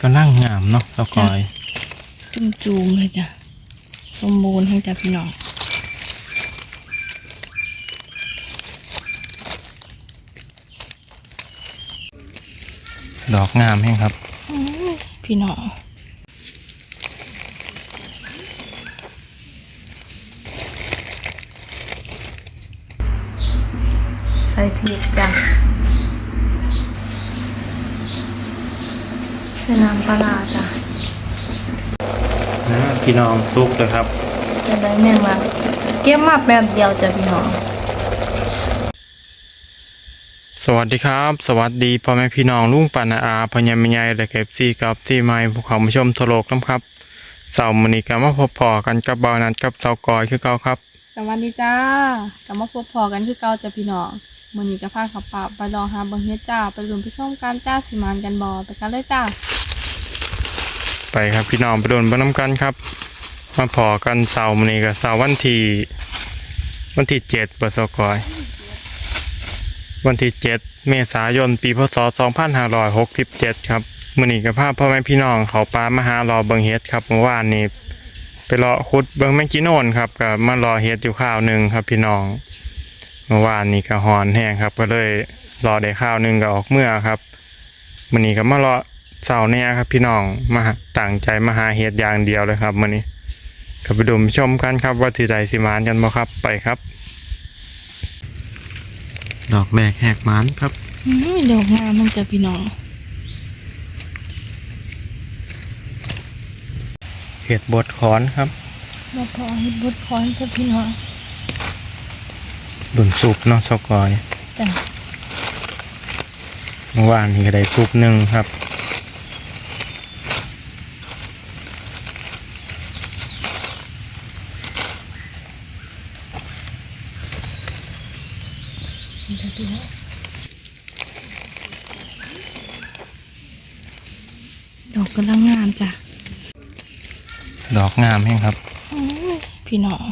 ก็นั่งงามเนาะเจ้ากอย จุ่มจูมเลยจ้ะ สมบูรณ์ทั้งจ้ะพี่น้องดอกงามแห้งครับอื้อพี่น้องใส่พริกจ้ะ ใส่น้ำปลาร้าจ้ะพี่น้องซุกเลยครับจะได้แม่งมาเก็บมาแป๊บเดียวจ้ะพี่น้องสวัสดีครับ สวัสดีพ่อแม่พี่น้องลุงปานาอาพญามิยายและเก็บซีกับที่ไม้ภูเขามาชมทะโลกน้ำครับเสาร์มื้อนี้ก็มาพบพอกันกับบาวนัดกับเสากอยคือเก่าครับ สวัสดีจ้ากลับมาพบพอกันคือเก่าจ้ะพี่น้องมื้อนี้จะพาขับปะไปลองหาเบิ่งเฮ็ดจ้า ไปรุนไปส้มกันจ้าสิมานกันบ่ไปกันเลยจ้า ไปครับพี่น้องไปโดนบ้านน้ำกันครับ มาพอกันเสาร์มื้อนี้กับเสาร์วันที่วันที่เจ็ดเบอร์สกอย วันที่เจ็ดเมษายนปีพศสองพันห้าร้อยหกสิบเจ็ดครับมื้อนี้กับภาพพ่อแม่พี่น้องเขาปลามาหารอเบิงเฮ็ดครับเมื่อวานนี้ไปรอขุดเบิงแมงกิโนนครับกับมารอเฮ็ดอยู่ข้าวหนึ่งครับพี่น้องเมื่อวานนี้ก็หอนแห้งครับ ก็เลยรอได้ข้าวหนึ่งก็ออกเมื่อครับมื้อนี้ก็มารอ เสาร์เนี่ยครับพี่น้องมาหาตั้งใจมาหาเฮ็ดอย่างเดียวเลยครับมื้อนี้ก็ไปดูไปชมกันครับว่าที่ใดสิมานกันบ่ครับไปครับ ดอกแรกแหกมันครับอื้อดอกงามมันจ้ะพี่น้องเห็ดบดคอนครับบ่พอเฮ็ดบดคอนจ้ะพี่น้องดุนซุปเนาะสกอยจ้ะเมื่อวานนี้ก็ได้ซุปหนึ่งครับ จ้ะพี่น้องดอกกำลังงามจ้ะ ดอกงามแห้งครับอื้อพี่น้อง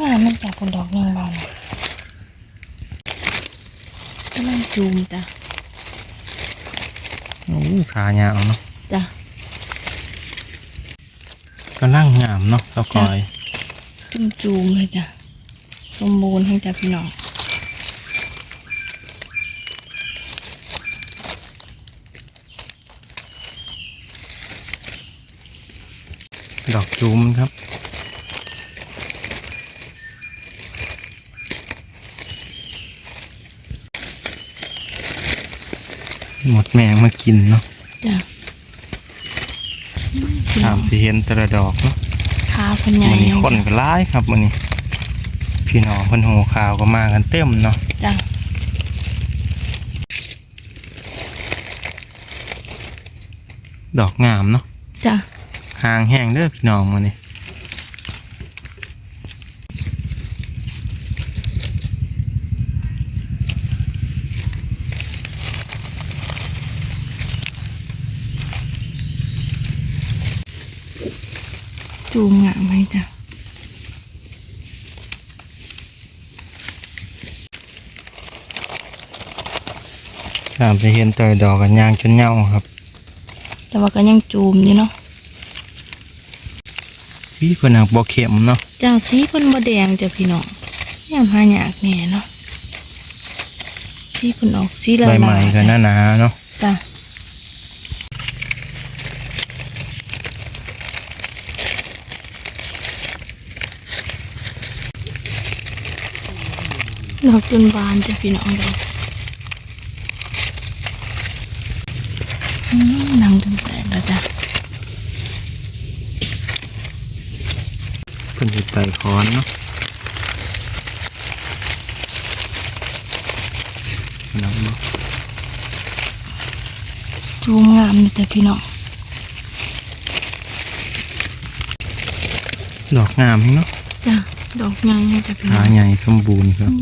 งามมันจ้ะคนดอกยังบานกำลังจูมจ้ะโอ้ขายาวเนาะจ้ะก็นั่งงามเนาะสกอย จุ่มจูมเลยจ้ะ สมบูรณ์ทั้งจ้ะพี่น้อง ดอกจูมครับ หมดแมงมากินเนาะจ้ะพี่ตาน้อมงสิเห็นแต่ละดอกเนาะขาคนใหญ่มันนี้เลยคนก็ร้ายครับมันนี้พี่น้องเพิ่นโหข่าวก็มากันเต็มเนาะจ้ะดอกงามเนาะจ้ะ หางแห้งเด้อพี่น้องมันนี่จูมงามไหมจ้ะตามสิเห็นแต่ละดอกกันยางจนเหงาครับ แต่ว่าก็ยังจูมอยู่เนาะ สีเพิ่นหักบ่เข้มเนาะจ้าสีเพิ่นบ่แดงจ้ะพี่น้องยามหายากแน่เนาะสีเพิ่นออกสีละใบลาไม้ก็จ้ะหนาๆเนาะจ้ะดอกจนบานจ้ะพี่น้องเลยอืมหนังจนแตกแล้วจ้ะ เพิ่นสิ ไต่คอนเนาะเนาะเนาะจูมงามนี่จ้ะพี่น้องดอกงามเนาะจ้ะดอกใหญ่ให้จ้ะพี่น้ขาองใหญ่สมบูรณ์ครับ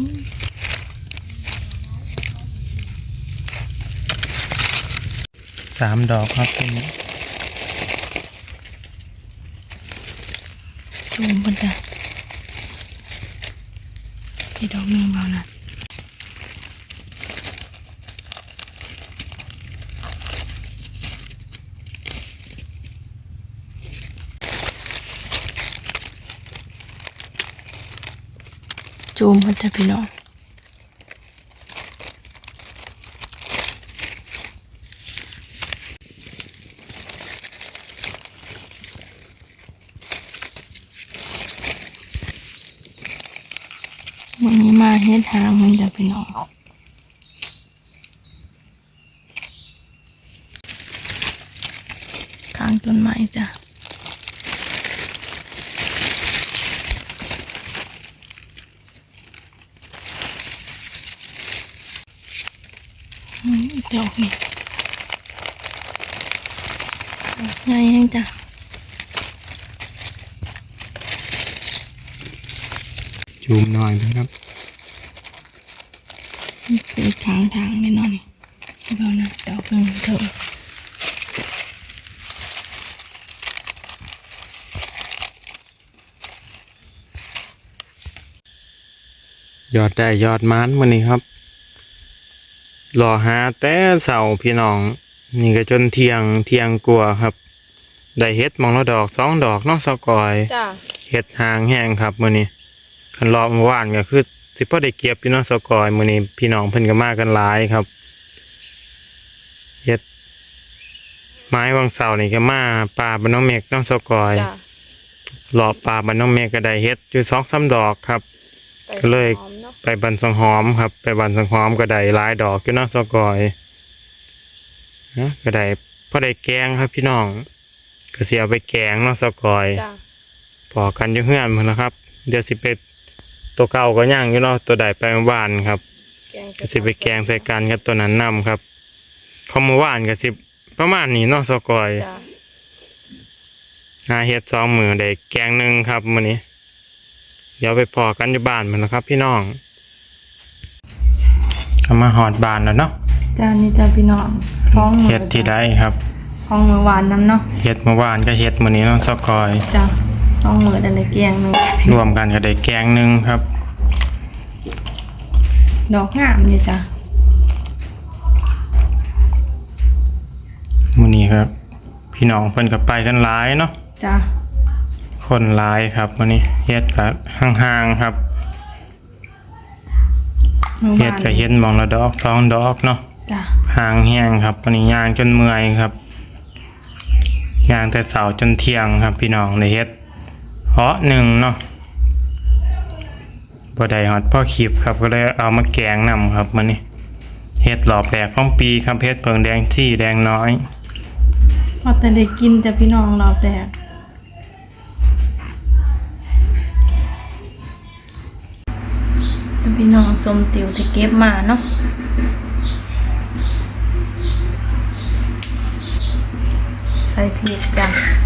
สามดอกครับทีนี้ จูมเพิ่นจ้ะอีดอกหนึ่งเบานะจูมเพิ่นจ้ะพี่น้อง มาเฮ็ดหางมันจะพี่น้องข้างต้นไม้จ้ะอืมเดี๋ยวนี่ไงยังจ้ะจูมหน่อยนะครับ เป็นทางทางแน่นอนนี่เอานะเดี๋ยวเพิ่งเถอะยอดได้ยอดมันมื้อนี้ครับรอหาแต่เสาพี่น้อง นี่ก็จนเทียงเทียงกลัวครับ ได้เฮ็ดมองละดอกสองดอกนอกสกอยเฮ็ดหางแห้งครับมือนี้คันรอบเมื่อวานก็คือ สิพอได้เก็บพี่น้องสกอยมื้อนี้พี่น้องเพิ่นก็มากันหลายครับเฮ็ดไม้วังเสานี่ก็มาป่าบ้านน้องเมฆน้องสกอยจ้ะรอบป่าบ้านน้องเมฆก็ได้เฮ็ดอยู่สองสามดอกครับไปก็เลยหอมเนาะไปบันสังหอมครับ ไปบันสังหอมก็ได้หลายดอกอยู่เนาะสกอยนะก็ได้พอได้แกงครับพี่น้องก็เสียเอาไปแกงเนาะสกอยจ้ะพอกันอยู่เฮือนพุ่นนะครับ เดี๋ยวสิไป ตัวเก่าก็ย่างอยู่เนาะตัวใดไปเมื่อวานครับแกงก็สิไปแกงใส่กันกับตัวนั้นนํครับเขาเมื่อวานก็สิประมาณนี้เนาะสกอยจ้ะหาเฮ็ดสองมือได้แกงหนึ่งครับมื้อนี้ เดี๋ยวไปพอกันอยู่บ้านมันนะครับ พี่น้องก็มาหอดบ้านแล้วเนาะจ้านี่จ้ะพี่น้องสองมือเฮ็ดที่ได้ครับ ของมือหวานน้ำเนาะเฮ็ดเมื่อวานก็เฮ็ดมื้อนี้เนาะสกอยจ้ะ สองมือแต่ในแกงหนึงรวมกันก็ได้แกงหนึ่งครับ ดอกงามนี่จ้ะมื้อนี้ครับ พี่น้องเพิ่นก็ไปกันหลายเนาะจ้ะคนหลายครับมื้อนี้เฮ็ดก็ห่างๆครับมือหเฮ็ดวานก็เฮ็ดหมองละดอกสองดอกเนาะ จ้ะห่างแห้งครับวันนี้ย่างจนเมื่อยครับย่างแต่เสาร์จนเที่ยงครับ พี่น้องเลยเฮ็ด เพาะหนึ่งเนาะบ่ได้ฮอดพ่อขีบครับก็เลยเอามาแกงนำครับมันนี้เฮ็ดหลอบแดกของปีครับเฮ็ดเพิงแดงที่แดงน้อยพอแต่ได้กินแต่พี่น้องรอบแรกพี่น้องสมติวที่เก็บมาเนาะใส่พริกจ้ะ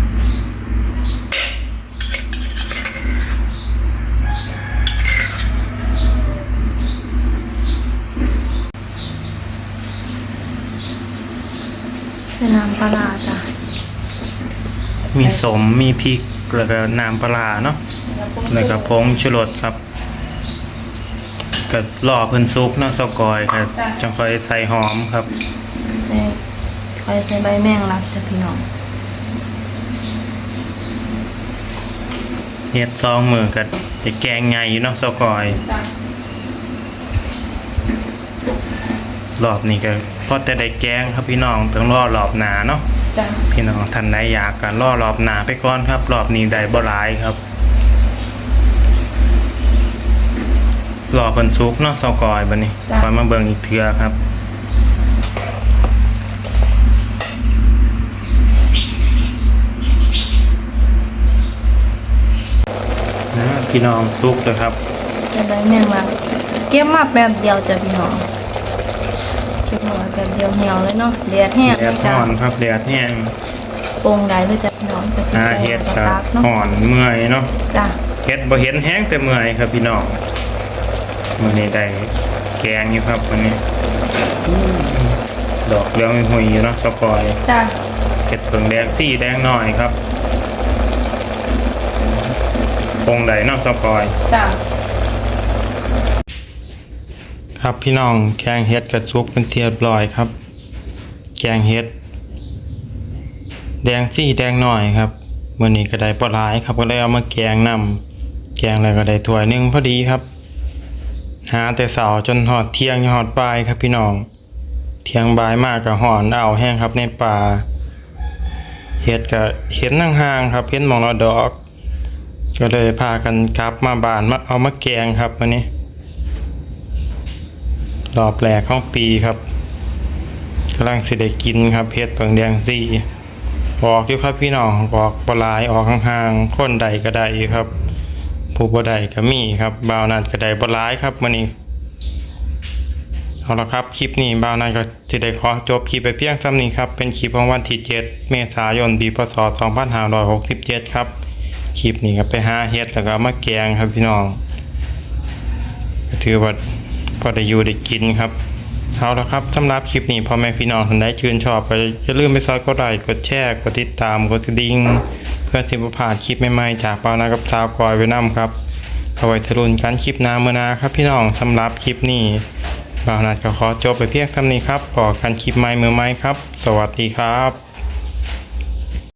ใส่น้ำปลาร้าจ้ะมีสมมีพริกแล้วก็น้ำปลาร้าเนาะแล้วก็ผงชูรสครับก็รอเพิ่นสุกเนาะซอกอยครับจังค่อยใส่หอมครับใส่คอยใส่ใบแมงลักจ้ะพี่น้องเฮ็ดซองมือก็จะแกงใหญ่อยู่เนาะซอกอย จ้ะ รอบนี้ก็พอแต่ได้แกงครับพี่น้องต้องรอรอบหนาเนาะจ้ะพี่น้องท่านใดอยากกันรอรอบหนาไปก่อนครับ รอบนี้ได้บ่หลายครับรอเพิ่นสุกเนาะเซากอยบัดนี้คอยมาเบิ่งอีกเทื่อครับ นะพี่น้องสุกเลยครับใส่ใบแมงลักเก็บมาแป๊บเดียวจ้ะพี่น้อง เก็บมาแป๊บเดียวเหี่ยวเลยเนาะแดดแห้งแดดจ้ะห่อนครับแดดแห้งโปร่งได้เลยจ้ะพี่น้องจะสิหาใส่เฮ็ดกระก็ตักเนาะห่อนเมื่อยเนาะจ้ะเฮ็ดบ่เห็นแห้งแต่เมื่อยครับพี่น้องมื้อนี้ได้แกงอยู่ครับวันนี้ดอกเหลืองหุยอยู่เนาะสกอยจ้ะเห็ดเผิงแดงสีแดงหน่อยครับคงไดเนาะสกอยจ้ะ ครับพี่น้องแกงเฮ็ดกระซุกเป็นเทียบร้อยครับ แกงเฮ็ด แดงสีแดงหน่อยครับมื้อนี้ก็ได้ปลาหลายครับก็เลยเอามาแกงนำแกงแล้วก็ได้ถ้วยหนึงพอดีครับ หาแต่เสาจนหอดเที่ยงหอดบ่ายครับพี่น้อง เที่ยงบ่ายมากกับหอนเอาวแห้งครับในป่าเห็ดกับเห็นห่างครับเห็นมองละดอก ก็เลยพากันกลับมาบ้านมาเอามาแกงครับวันนี้ รอบแรกของปีครับกำลังสิได้กินครับเห็ดเปิงแดงซี่ออกอยู่ครับพี่น้องออกปลายออกห่างๆคนใดก็ได้อยู่ครับ ผู้บ่ได้ก็มีครับบ่าวนัดก็ได้บ่ร้ายครับมื้อนี้เอาละครับคลิปนี้บ่าวนัดก็สิได้ขอจบคลิปไปเพียงเท่านี้ครับเป็นคลิปของวันที่7เมษายนปีพศ2567ครับคลิปนี้ก็ไปหาเฮ็ดแล้วก็มาแกงครับพี่น้องถือว่า พอได้อยู่ได้กินครับเอาละครับสำหรับคลิปนี้พ่อแม่พี่น้องท่านใดชื่นชอบก็อย่าลืมไปซอยกดไลค์กดแชร์กดติดตามกดกระดิ่งเพื่อสิบ่พาดคลิปใหม่ๆจากปานากับสาวกอยไว้นํครับเอาไว้ทะลุนกันคลิปหน้ามื้อนาครับพี่น้องสำหรับคลิปนี้บ่าวนัดก็ขอจบไปเพียงเท่านี้ครับพอกันคลิปใหม่มื้อใหม่ครับ สวัสดีครับ